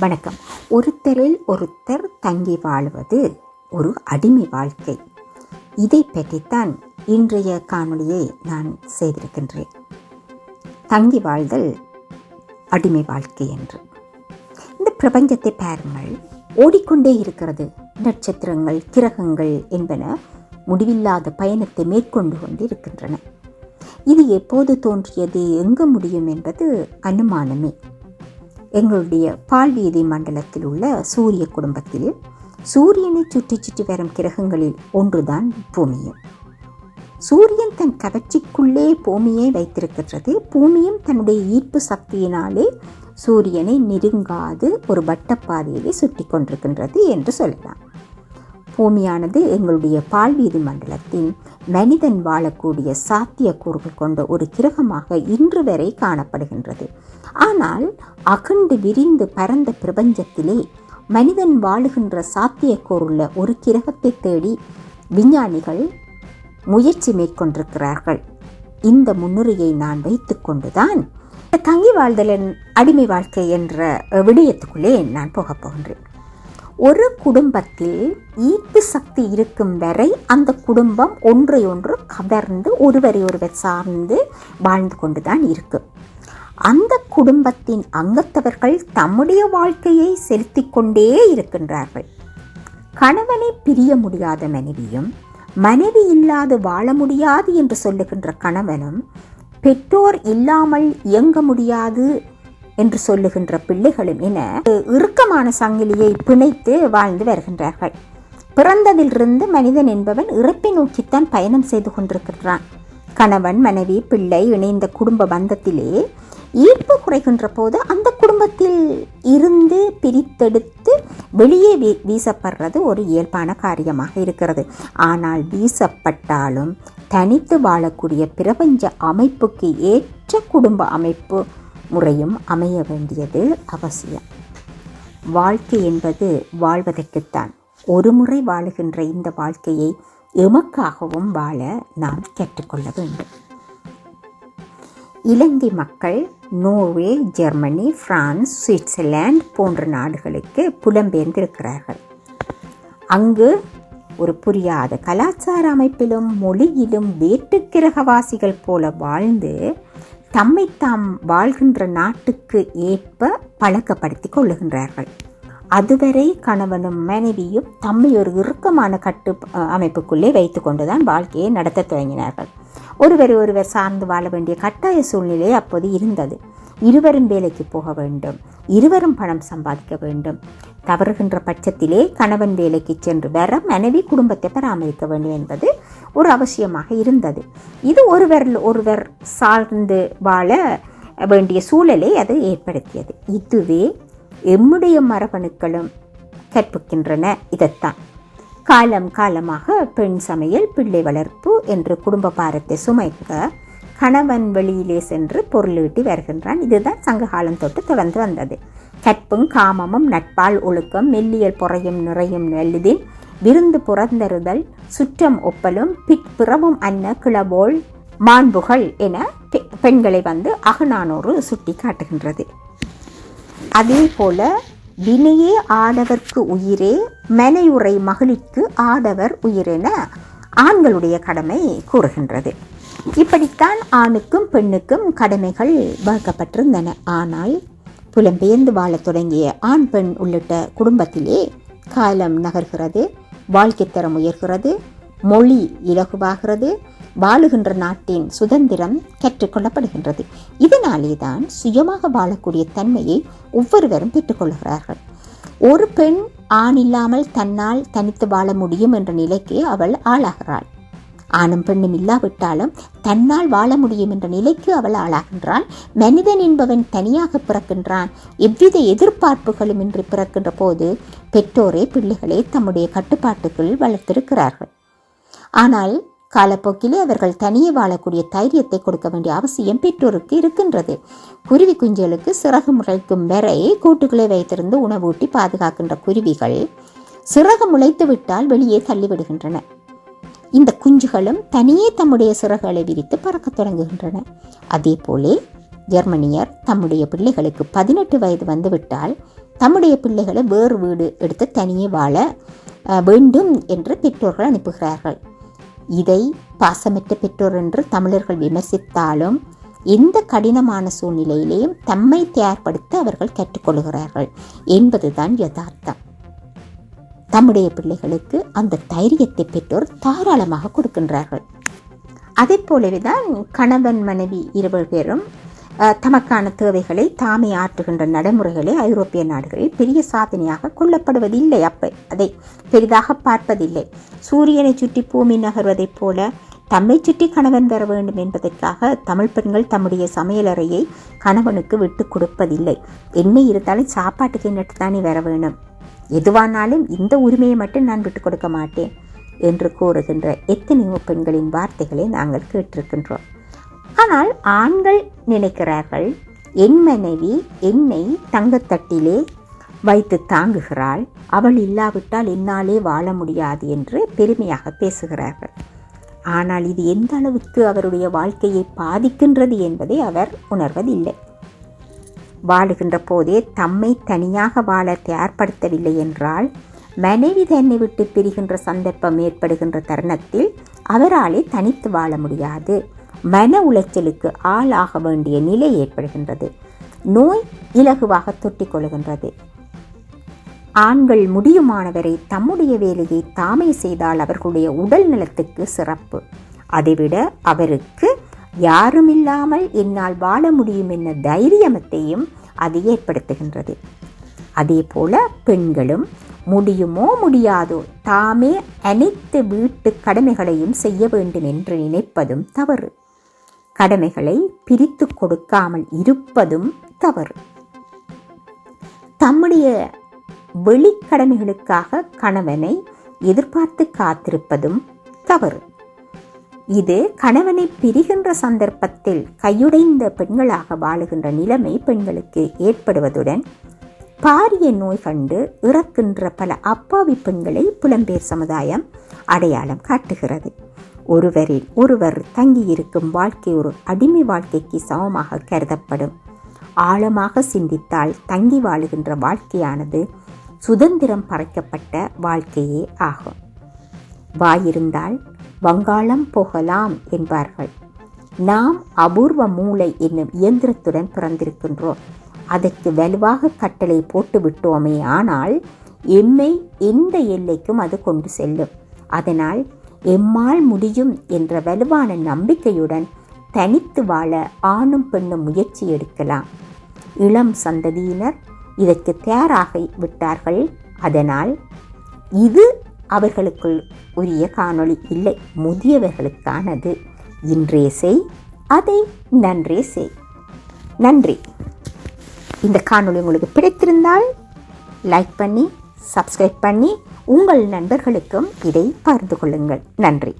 வணக்கம். ஒருத்தரில் ஒருத்தர் தங்கி வாழ்வது ஒரு அடிமை வாழ்க்கை. இதை பற்றித்தான் இன்றைய காணொளியை நான் செய்திருக்கின்றேன். தங்கி வாழ்தல் அடிமை வாழ்க்கை என்று. இந்த பிரபஞ்சத்தை பாருங்கள். ஓடிக்கொண்டே இருக்கிறது. நட்சத்திரங்கள் கிரகங்கள் என்பன முடிவில்லாத பயணத்தை மேற்கொண்டு கொண்டு இருக்கின்றன இது எப்போது தோன்றியது எங்கு முடியும் என்பது அனுமானமே. எங்களுடைய பால்வீதி மண்டலத்தில் உள்ள சூரிய குடும்பத்தில் சூரியனை சுற்றி சுற்றி வரும் கிரகங்களில் ஒன்றுதான் பூமியும். சூரியன் தன் கவர்ச்சிக்குள்ளே பூமியை வைத்திருக்கின்றது. பூமியும் தன்னுடைய ஈர்ப்பு சக்தியினாலே சூரியனை நெருங்காது ஒரு வட்டப்பாதையிலே சுற்றி கொண்டிருக்கின்றது என்று சொல்லலாம். பூமியானது எங்களுடைய பால்வீதி மண்டலத்தின் மனிதன் வாழக்கூடிய சாத்தியக்கூறுகள் கொண்ட ஒரு கிரகமாக இன்று வரை காணப்படுகின்றது. ஆனால் அகண்டு விரிந்து பரந்த பிரபஞ்சத்திலே மனிதன் வாழுகின்ற சாத்தியக்கூறுள்ள ஒரு கிரகத்தை தேடி விஞ்ஞானிகள் முயற்சி மேற்கொண்டிருக்கிறார்கள். இந்த முன்னுரையை நான் வைத்துக்கொண்டுதான் தங்கி வாழ்தலின் அடிமை வாழ்க்கை என்ற விடயத்துக்குள்ளே நான் போகப் போகின்றேன். ஒரு குடும்பத்தில் ஈர்ப்பு சக்தி இருக்கும் வரை அந்த குடும்பம் ஒன்றை ஒன்று கவர்ந்து ஒருவரை ஒருவர் சார்ந்து வாழ்ந்து கொண்டு தான் இருக்கு. அந்த குடும்பத்தின் அங்கத்தவர்கள் தம்முடைய வாழ்க்கையை செலுத்தி கொண்டே இருக்கின்றார்கள். கணவனை பிரிய முடியாத மனைவியும் மனைவி இல்லாது வாழ முடியாது என்று சொல்லுகின்ற கணவனும் பெற்றோர் இல்லாமல் இயங்க முடியாது என்று சொல்லுகின்ற பிள்ளைகளும் என இறுக்கமான சங்கிலியை பிணைத்து வாழ்ந்து வருகின்றார்கள். பிறந்ததிலிருந்து மனிதன் என்பவன் இறப்பை நோக்கித்தான் பயணம் செய்து கொண்டிருக்கின்றான் கணவன் மனைவி பிள்ளை இணைந்த குடும்ப பந்தத்திலே ஈர்ப்பு குறைகின்ற போது அந்த குடும்பத்தில் இருந்து பிரித்தெடுத்து வெளியே வீ வீசப்படுறது ஒரு இயல்பான காரியமாக இருக்கிறது. ஆனால் வீசப்பட்டாலும் தனித்து வாழக்கூடிய பிரபஞ்ச அமைப்புக்கு ஏற்ற குடும்ப அமைப்பு முறையும் அமைய வேண்டியது அவசியம். வாழ்க்கை என்பது வாழ்வதற்குத்தான். ஒரு முறை வாழுகின்ற இந்த வாழ்க்கையை எமக்காகவும் வாழ நாம் கற்றுக்கொள்ள வேண்டும். இலங்கை மக்கள் நோர்வே ஜெர்மனி பிரான்ஸ் சுவிட்சர்லாந்து போன்ற நாடுகளுக்கு புலம்பெயர்ந்திருக்கிறார்கள். அங்கு ஒரு புரியாத கலாச்சார அமைப்பிலும் மொழியிலும் வேற்றுக்கிரகவாசிகள் போல வாழ்ந்து தம்மை தாம் வாழ்கின்ற நாட்டுக்கு ஏற்ப பழக்கப்படுத்தி கொள்ளுகின்றார்கள். அதுவரை கணவனும் மனைவியும் தம்மை ஒரு இறுக்கமான கட்டு அமைப்புக்குள்ளே வைத்து கொண்டுதான் வாழ்க்கையை நடத்த துவங்கினார்கள் ஒருவர் ஒருவர் சார்ந்து வாழ வேண்டிய கட்டாய சூழ்நிலை அப்போது இருந்தது. இருவரும் வேலைக்கு போக வேண்டும். இருவரும் பணம் சம்பாதிக்க வேண்டும். தவறுகின்ற பட்சத்திலே கணவன் வேலைக்கு சென்று வர மனைவி குடும்பத்தை பராமரிக்க வேண்டும் என்பது ஒரு அவசியமாக இருந்தது. இது ஒருவர் ஒருவர் சார்ந்து வாழ வேண்டிய சூழலை அது ஏற்படுத்தியது. இதுவே எம்முடைய மரபணுக்களும் கற்பிக்கின்றன. இதைத்தான். காலம் காலமாக பெண் சமையல் பிள்ளை வளர்ப்பு என்று குடும்ப பாரத்தை சுமைக்க கணவன் வெளியிலே சென்று பொருளீட்டி வருகின்றான். இதுதான் சங்ககாலம் தொட்டு தொடர்ந்து வந்தது. கற்பும் காமமும் நட்பால் ஒழுக்கம் மெல்லியல் பொறையும் நிறையும் நெல்லுதின் விருந்து புறந்தறுதல் சுற்றம் ஒப்பலும் பிறவும் அன்ன கிளபோல் மாண்புகள் என பெண்களை வந்து அகநானூறு சுட்டி காட்டுகின்றது. அதே போல வினையே ஆடவர்க்கு உயிரே மனையுறை மகளிர்க்கு ஆடவர் உயிரென ஆண்களுடைய கடமை கூறுகின்றது. இப்படித்தான் ஆணுக்கும் பெண்ணுக்கும் கடமைகள் வகுக்கப்பட்டிருந்தன. ஆனால் புலம்பெயர்ந்து வாழத் தொடங்கிய ஆண் பெண் உள்ளிட்ட குடும்பத்திலே காலம் நகர்கிறது. வாழ்க்கை தரம் உயர்கிறது மொழி இலகுவாகிறது வாழுகின்ற நாட்டின் சுதந்திரம் கற்றுக்கொள்ளப்படுகின்றது. இதனாலே தான் சுயமாக வாழக்கூடிய தன்மையை ஒவ்வொருவரும் பெற்றுக்கொள்கிறார்கள். ஒரு பெண் ஆண் இல்லாமல் தன்னால் தனித்து வாழ முடியும் என்ற நிலைக்கு அவள் ஆளாகிறாள். ஆணும் பெண்ணும் இல்லாவிட்டாலும் தன்னால் வாழ முடியும் என்ற நிலைக்கு அவள் ஆளாகின்றாள். மனிதன் என்பவன் தனியாக பிறக்கின்றான். எவ்வித எதிர்பார்ப்புகளும் இன்றி பிறக்கின்ற போது பெற்றோரே பிள்ளைகளை தம்முடைய கட்டுப்பாட்டுக்குள் வளர்த்திருக்கிறார்கள். ஆனால் காலப்போக்கிலே அவர்கள் தனியே வாழக்கூடிய தைரியத்தை கொடுக்க வேண்டிய அவசியம் பெற்றோருக்கு இருக்கின்றது. குருவி குஞ்சுகளுக்கு சிறகு முளைக்கும் வரை கூட்டுகளை வைத்திருந்து உணவூட்டி பாதுகாக்கின்ற குருவிகள் சிறகு முளைத்து விட்டால் வெளியே தள்ளிவிடுகின்றன. இந்த குஞ்சுகளும் தனியே தம்முடைய சிறகுகளை விரித்து பறக்கத் தொடங்குகின்றன. அதே போலே ஜெர்மனியர் தம்முடைய பிள்ளைகளுக்கு பதினெட்டு வயது வந்துவிட்டால் தம்முடைய பிள்ளைகளை வேறு வீடு எடுத்து தனியே வாழ வேண்டும் என்று பெற்றோர்கள் அனுப்புகிறார்கள். இதை பாசமற்ற பெற்றோர் என்று தமிழர்கள் விமர்சித்தாலும் எந்த கடினமான சூழ்நிலையிலேயும் தம்மை தயார்படுத்த அவர்கள் கற்றுக்கொள்கிறார்கள் என்பதுதான் யதார்த்தம். தம்முடைய பிள்ளைகளுக்கு அந்த தைரியத்தை பெற்றோர் தாராளமாக கொடுக்கின்றார்கள். அதே போலவே தான் கணவன் மனைவி இருவர் பேரும் தமக்கான தேவைகளை தாமே ஆற்றுகின்ற நடைமுறைகளை ஐரோப்பிய நாடுகளில் பெரிய சாதனையாக கொள்ளப்படுவதில்லை. அப்போ அதை பெரிதாக பார்ப்பதில்லை. சூரியனை சுற்றி பூமி நகர்வதைப் போல தம்மை சுற்றி கணவன் வர வேண்டும் என்பதற்காக தமிழ் பெண்கள் தம்முடைய சமையலறையை கணவனுக்கு விட்டு கொடுப்பதில்லை. என்ன இருந்தாலும் சாப்பாட்டுக்கு என்னட்டு தானே வர வேணும் எதுவானாலும் இந்த உரிமையை மட்டும் நான் விட்டு கொடுக்க மாட்டேன் என்று கூறுகின்ற எத்தனையோ பெண்களின் வார்த்தைகளை நாங்கள் கேட்டிருக்கின்றோம். ஆனால் ஆண்கள் நினைக்கிறார்கள் என் மனைவி என்னை தங்கத்தட்டிலே வைத்து தாங்குகிறாள் அவள் இல்லாவிட்டால் என்னாலே வாழ முடியாது என்று பெருமையாக பேசுகிறார்கள். ஆனால் இது எந்த அளவுக்கு அவருடைய வாழ்க்கையை பாதிக்கின்றது என்பதை அவர் உணர்வதில்லை. வாழுகின்ற போதே தம்மை தனியாக வாழ தயார்படுத்தவில்லை என்றால் மனைவி தன்னை விட்டு பிரிகின்ற சந்தர்ப்பம் ஏற்படுகின்ற தருணத்தில் அவராலே தனித்து வாழ முடியாது. மன உளைச்சலுக்கு ஆளாக வேண்டிய நிலை ஏற்படுகின்றது. நோய் இலகுவாக தொட்டிக் கொள்கின்றது. ஆண்கள் முடியுமானவரை தம்முடைய வேலையை தாமே செய்தால் அவர்களுடைய உடல் நலத்துக்கு சிறப்பு. அதைவிட அவருக்கு யாருமில்லாமல் என்னால் வாழ முடியும் என்ற தைரியமத்தையும் அது ஏற்படுத்துகின்றது. அதே போல பெண்களும் முடியுமோ முடியாதோ தாமே அனைத்து வீட்டு கடமைகளையும் செய்ய வேண்டும் என்று நினைப்பதும் தவறு. கடமைகளை பிரித்து கொடுக்காமல் இருப்பதும் தவறு. தம்முடைய வெளிக்கடமைகளுக்காக கணவனை எதிர்பார்த்து காத்திருப்பதும் தவறு. இது கணவனை பிரிகின்ற சந்தர்ப்பத்தில் கையுடைந்த பெண்களாக வாழுகின்ற நிலைமை பெண்களுக்கு ஏற்படுவதுடன் பாரிய நோய் கண்டு இறக்கின்ற பல அப்பாவி பெண்களை புலம்பெயர் சமுதாயம் அடையாளம் காட்டுகிறது. ஒருவரில் ஒருவர் தங்கியிருக்கும் வாழ்க்கை ஒரு அடிமை வாழ்க்கைக்கு சமமாக கருதப்படும். ஆழமாக சிந்தித்தால் தங்கி வாழுகின்ற வாழ்க்கையானது சுதந்திரம் பறைக்கப்பட்ட வாழ்க்கையே ஆகும். வாயிருந்தால் வங்காளம் போகலாம் என்பார்கள். நாம் அபூர்வ மூளை என்னும் இயந்திரத்துடன் பிறந்திருக்கின்றோம். அதற்கு வலுவாக கட்டளை போட்டு விட்டோமே ஆனால் எம்மை எந்த எல்லைக்கும் அது கொண்டு செல்லும். அதனால் எம்மால் முடியும் என்ற வலுவான நம்பிக்கையுடன் தனித்து வாழ ஆணும் பெண்ணும் முயற்சி எடுக்கலாம். இளம் சந்ததியினர் இதற்கு தயாராகி விட்டார்கள். அதனால் இது அவர்களுக்குள் உரிய காணொளி இல்லை. முதியவர்களுக்கானது. இன்றே செய் அதை நன்றே செய். நன்றி. இந்த காணொளி உங்களுக்கு பிடித்திருந்தால் லைக் பண்ணி சப்ஸ்கிரைப் பண்ணி உங்கள் நண்பர்களுக்கும் இதை பகிர்ந்து கொள்ளுங்கள். நன்றி.